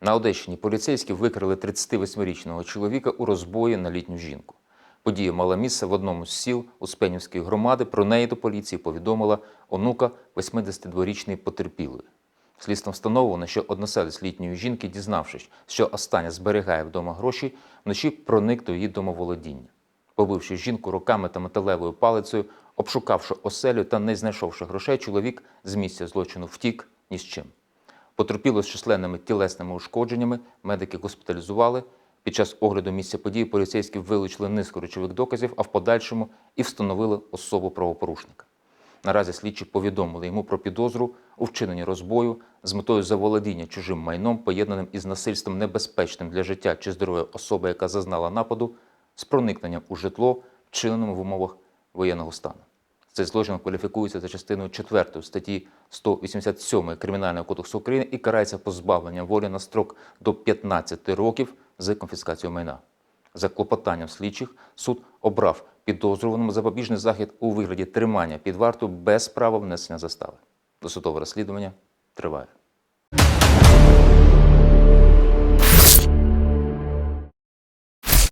На Одещині поліцейські викрили 38-річного чоловіка у розбої на літню жінку. Подія мала місце в одному з сіл Успенівської громади. Про неї до поліції повідомила онука 82-річної потерпілої. Слідством встановлено, що односелець літньої жінки, дізнавшись, що остання зберігає вдома гроші, вночі проник до її домоволодіння. Побивши жінку руками та металевою палицею, обшукавши оселю та не знайшовши грошей, чоловік з місця злочину втік ні з чим. Потерпіло з численними тілесними ушкодженнями, медики госпіталізували. Під час огляду місця події поліцейські вилучили низку речових доказів, а в подальшому і встановили особу правопорушника. Наразі слідчі повідомили йому про підозру у вчиненні розбою з метою заволодіння чужим майном, поєднаним із насильством небезпечним для життя чи здоров'я особи, яка зазнала нападу, з проникненням у житло, вчиненому в умовах воєнного стану. Цей злочин кваліфікується за частиною 4 статті 187 Кримінального кодексу України і карається позбавленням волі на строк до 15 років з конфіскацією майна. За клопотанням слідчих суд обрав підозрюваному запобіжний захід у вигляді тримання під варту без права внесення застави. Досудове розслідування триває.